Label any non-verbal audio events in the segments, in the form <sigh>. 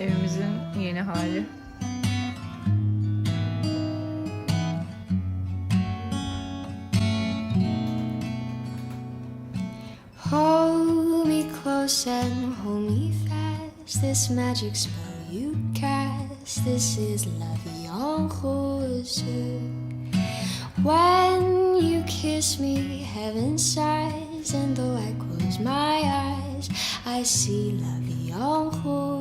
Evimizin yeni hali. Hold me close and hold me fast. This magic spell you cast. This is La Vie en. When you kiss me, heaven sighs, and though I close my eyes, I see La Vie en.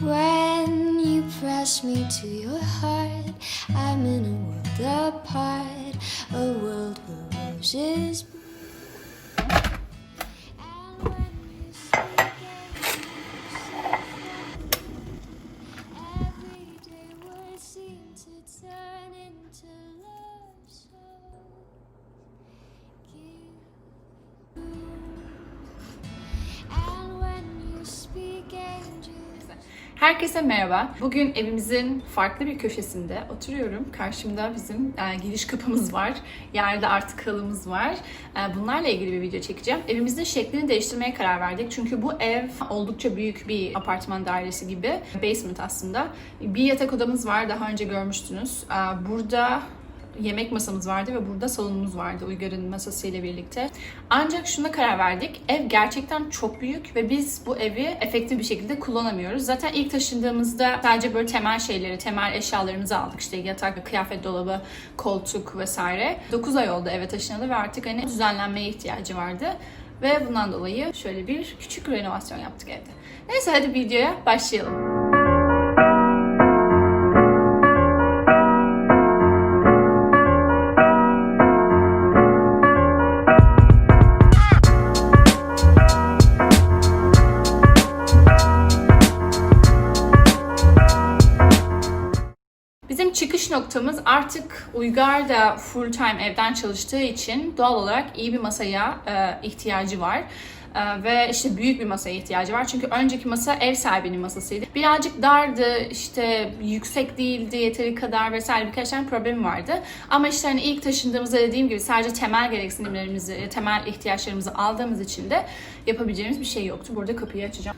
When you press me to your heart, I'm in a world apart, a world where roses. Turn into love, so give. Herkese merhaba. Bugün evimizin farklı bir köşesinde oturuyorum. Karşımda bizim e, giriş kapımız var. Yerde artık halımız var. E, bunlarla ilgili bir video çekeceğim. Evimizin şeklini değiştirmeye karar verdik. Çünkü bu ev oldukça büyük bir apartman dairesi gibi. Basement aslında. Bir yatak odamız var. Daha önce görmüştünüz. E, burada yemek masamız vardı ve burada salonumuz vardı Uygar'ın masasıyla birlikte. Ancak şuna karar verdik. Ev gerçekten çok büyük ve biz bu evi efektif bir şekilde kullanamıyoruz. Zaten ilk taşındığımızda sadece böyle temel şeyleri, temel eşyalarımızı aldık. İşte yatak, kıyafet dolabı, koltuk vesaire. 9 ay oldu eve taşınalı ve artık hani düzenlenmeye ihtiyacı vardı. Ve bundan dolayı şöyle bir küçük renovasyon yaptık evde. Neyse hadi videoya başlayalım. Çıkış noktamız artık Uygar da full time evden çalıştığı için doğal olarak iyi bir masaya e, ihtiyacı var. E, ve işte büyük bir masaya ihtiyacı var. Çünkü önceki masa ev sahibinin masasıydı. Birazcık dardı, işte yüksek değildi yeteri kadar vesaire birkaç tane problemi vardı. Ama işte hani ilk taşındığımızda dediğim gibi sadece temel gereksinimlerimizi, temel ihtiyaçlarımızı aldığımız için de yapabileceğimiz bir şey yoktu. Burada kapıyı açacağım.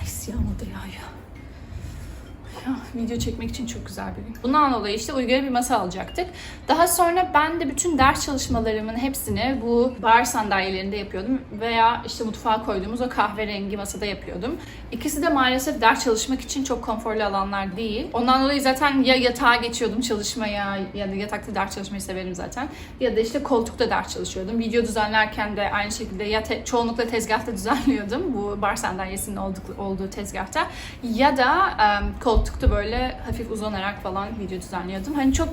Nice da yağıyor. Ya, video çekmek için çok güzel bir gün. Bundan dolayı işte Uygar'a bir masa alacaktık. Daha sonra ben de bütün ders çalışmalarımın hepsini bu bar sandalyelerinde yapıyordum. Veya işte mutfağa koyduğumuz o kahverengi masada yapıyordum. İkisi de maalesef ders çalışmak için çok konforlu alanlar değil. Ondan dolayı zaten ya yatağa geçiyordum çalışmaya ya da yatakta ders çalışmayı severim zaten. Ya da işte koltukta ders çalışıyordum. Video düzenlerken de aynı şekilde ya te- çoğunlukla tezgahta düzenliyordum. Bu bar sandalyesinin olduğu, olduğu tezgahta. Ya da em, koltukta böyle hafif uzanarak falan video düzenliyordum. Hani çok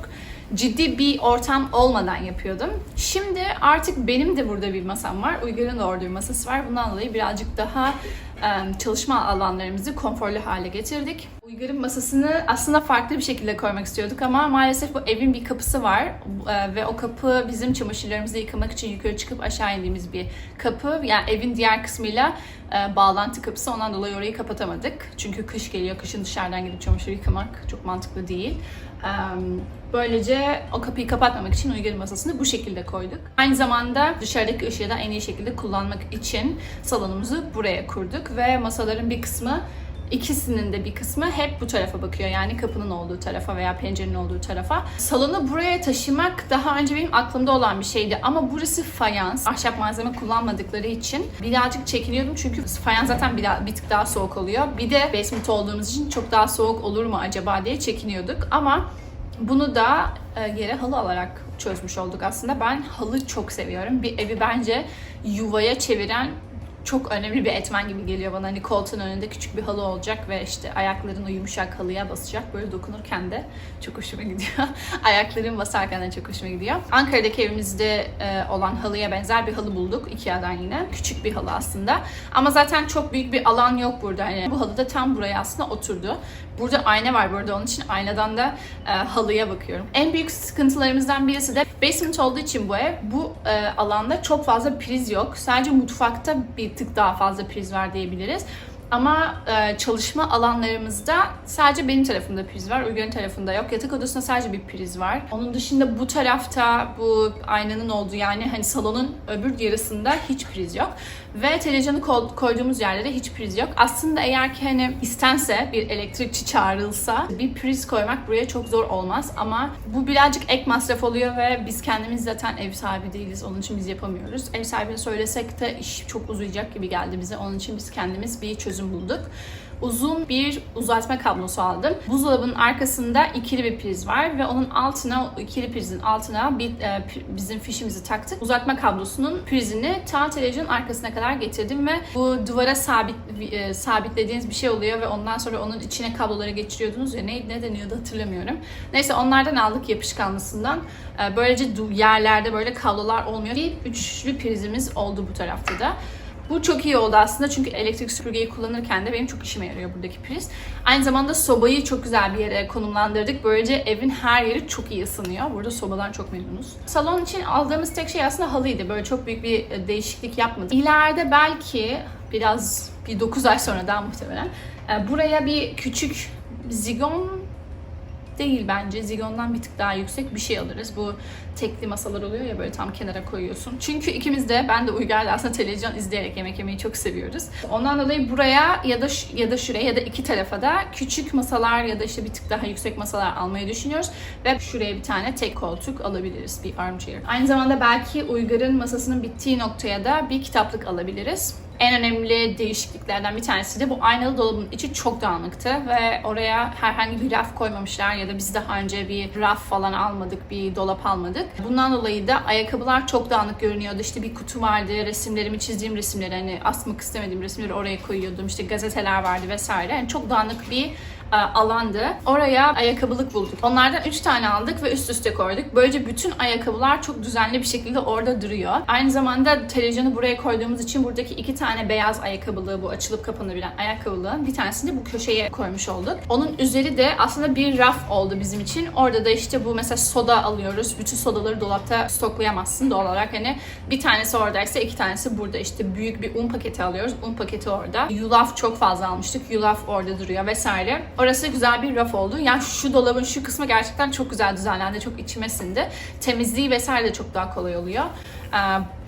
ciddi bir ortam olmadan yapıyordum. Şimdi artık benim de burada bir masam var. Uygar'ın da orada bir masası var. Bundan dolayı birazcık daha çalışma alanlarımızı konforlu hale getirdik. Uygar'ın masasını aslında farklı bir şekilde koymak istiyorduk ama maalesef bu evin bir kapısı var E, ve o kapı bizim çamaşırlarımızı yıkamak için yukarı çıkıp aşağı indiğimiz bir kapı. Yani evin diğer kısmıyla e, bağlantı kapısı ondan dolayı orayı kapatamadık. Çünkü kış geliyor, kışın dışarıdan gidip çamaşır yıkamak çok mantıklı değil. E, Böylece o kapıyı kapatmamak için Uygar'ın masasını bu şekilde koyduk. Aynı zamanda dışarıdaki ışığı da en iyi şekilde kullanmak için salonumuzu buraya kurduk ve masaların bir kısmı İkisinin de bir kısmı hep bu tarafa bakıyor. Yani kapının olduğu tarafa veya pencerenin olduğu tarafa. Salonu buraya taşımak daha önce benim aklımda olan bir şeydi. Ama burası fayans. Ahşap malzeme kullanmadıkları için birazcık çekiniyordum. Çünkü fayans zaten bir, bir tık daha soğuk oluyor. Bir de basement olduğumuz için çok daha soğuk olur mu acaba diye çekiniyorduk. Ama bunu da e, yere halı alarak çözmüş olduk aslında. Ben halı çok seviyorum. Bir evi bence yuvaya çeviren çok önemli bir etmen gibi geliyor bana. Hani koltuğun önünde küçük bir halı olacak ve işte ayakların o yumuşak halıya basacak. Böyle dokunurken de çok hoşuma gidiyor. <laughs> Ayakların basarken de çok hoşuma gidiyor. Ankara'daki evimizde e, olan halıya benzer bir halı bulduk. Ikea'dan yine. Küçük bir halı aslında. Ama zaten çok büyük bir alan yok burada. Hani bu halı da tam buraya aslında oturdu. Burada ayna var burada onun için aynadan da e, halıya bakıyorum. En büyük sıkıntılarımızdan birisi de basement olduğu için bu ev bu e, alanda çok fazla priz yok. Sadece mutfakta bir tık daha fazla priz var diyebiliriz. Ama e, çalışma alanlarımızda sadece benim tarafımda priz var. Uygar'ın tarafında yok. Yatak odasında sadece bir priz var. Onun dışında bu tarafta bu aynanın olduğu yani hani salonun öbür yarısında hiç priz yok. Ve televizyonu ko- koyduğumuz yerlere hiç priz yok. Aslında eğer ki hani istense bir elektrikçi çağrılsa bir priz koymak buraya çok zor olmaz. Ama bu birazcık ek masraf oluyor ve biz kendimiz zaten ev sahibi değiliz. Onun için biz yapamıyoruz. Ev sahibine söylesek de iş çok uzayacak gibi geldi bize. Onun için biz kendimiz bir çözüm bulduk. Uzun bir uzatma kablosu aldım. Buzdolabının arkasında ikili bir priz var ve onun altına, ikili prizin altına bir e, bizim fişimizi taktık. Uzatma kablosunun prizini ta televizyonun arkasına kadar getirdim ve bu duvara sabit e, sabitlediğiniz bir şey oluyor ve ondan sonra onun içine kabloları geçiriyordunuz ya ne, ne deniyordu hatırlamıyorum. Neyse onlardan aldık yapışkanlısından. E, böylece yerlerde böyle kablolar olmuyor. Bir üçlü prizimiz oldu bu tarafta da. Bu çok iyi oldu aslında çünkü elektrik süpürgeyi kullanırken de benim çok işime yarıyor buradaki priz. Aynı zamanda sobayı çok güzel bir yere konumlandırdık. Böylece evin her yeri çok iyi ısınıyor. Burada sobadan çok memnunuz. Salon için aldığımız tek şey aslında halıydı. Böyle çok büyük bir e, değişiklik yapmadık. İleride belki biraz bir 9 ay sonra daha muhtemelen e, buraya bir küçük zigon değil bence. Zigon'dan bir tık daha yüksek bir şey alırız. Bu tekli masalar oluyor ya böyle tam kenara koyuyorsun. Çünkü ikimiz de ben de Uygar da aslında televizyon izleyerek yemek yemeyi çok seviyoruz. Ondan dolayı buraya ya da ya da şuraya ya da iki tarafa da küçük masalar ya da işte bir tık daha yüksek masalar almayı düşünüyoruz. Ve şuraya bir tane tek koltuk alabiliriz. Bir armchair. Aynı zamanda belki Uygar'ın masasının bittiği noktaya da bir kitaplık alabiliriz. En önemli değişikliklerden bir tanesi de bu aynalı dolabın içi çok dağınıktı ve oraya herhangi bir raf koymamışlar ya da biz daha önce bir raf falan almadık, bir dolap almadık. Bundan dolayı da ayakkabılar çok dağınık görünüyordu. İşte bir kutu vardı, resimlerimi çizdiğim resimleri hani asmak istemediğim resimleri oraya koyuyordum. İşte gazeteler vardı vesaire. Yani çok dağınık bir alandı. Oraya ayakkabılık bulduk. Onlardan 3 tane aldık ve üst üste koyduk. Böylece bütün ayakkabılar çok düzenli bir şekilde orada duruyor. Aynı zamanda televizyonu buraya koyduğumuz için buradaki iki tane beyaz ayakkabılığı bu açılıp kapanabilen ayakkabılığın bir tanesini bu köşeye koymuş olduk. Onun üzeri de aslında bir raf oldu bizim için. Orada da işte bu mesela soda alıyoruz. Bütün sodaları dolapta stoklayamazsın doğal olarak. Hani bir tanesi oradaysa iki tanesi burada. İşte büyük bir un paketi alıyoruz. Un paketi orada. Yulaf çok fazla almıştık. Yulaf orada duruyor vesaire. Orası güzel bir raf oldu. Yani şu dolabın şu kısmı gerçekten çok güzel düzenlendi. Çok içime sindi. Temizliği vesaire de çok daha kolay oluyor. Ee,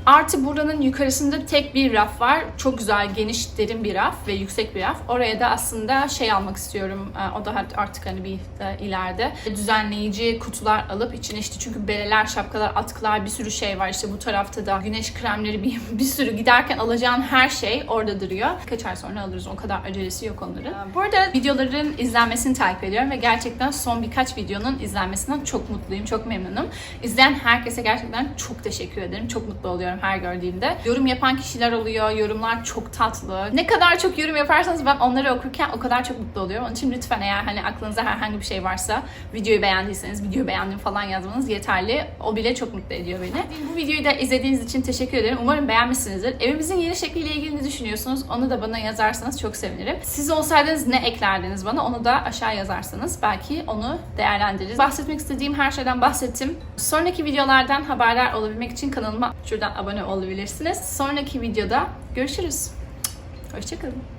Artı buranın yukarısında tek bir raf var. Çok güzel, geniş, derin bir raf ve yüksek bir raf. Oraya da aslında şey almak istiyorum. Ee, O da artık hani bir e, ileride. Düzenleyici kutular alıp içine işte çünkü bereler, şapkalar, atkılar bir sürü şey var. İşte bu tarafta da güneş kremleri <laughs> bir, bir sürü giderken alacağın her şey orada duruyor. Kaç ay sonra alırız. O kadar acelesi yok onların. Ee, Bu arada videoların izlenmesini takip ediyorum ve gerçekten son birkaç videonun izlenmesinden çok mutluyum, çok memnunum. İzleyen herkese gerçekten çok teşekkür ederim. Çok mutlu oluyorum her gördüğümde. Yorum yapan kişiler oluyor. Yorumlar çok tatlı. Ne kadar çok yorum yaparsanız ben onları okurken o kadar çok mutlu oluyorum. Onun için lütfen eğer hani aklınıza herhangi bir şey varsa videoyu beğendiyseniz videoyu beğendim falan yazmanız yeterli. O bile çok mutlu ediyor beni. Bu videoyu da izlediğiniz için teşekkür ederim. Umarım beğenmişsinizdir. Evimizin yeni şekliyle ilgili ne düşünüyorsunuz? Onu da bana yazarsanız çok sevinirim. Siz olsaydınız ne eklerdiniz bana? Onu da aşağı yazarsanız belki onu değerlendiririz. Bahsetmek istediğim her şeyden bahsettim. Sonraki videolardan haberdar olabilmek için kanalıma şuradan abone olabilirsiniz. Sonraki videoda görüşürüz. Hoşçakalın.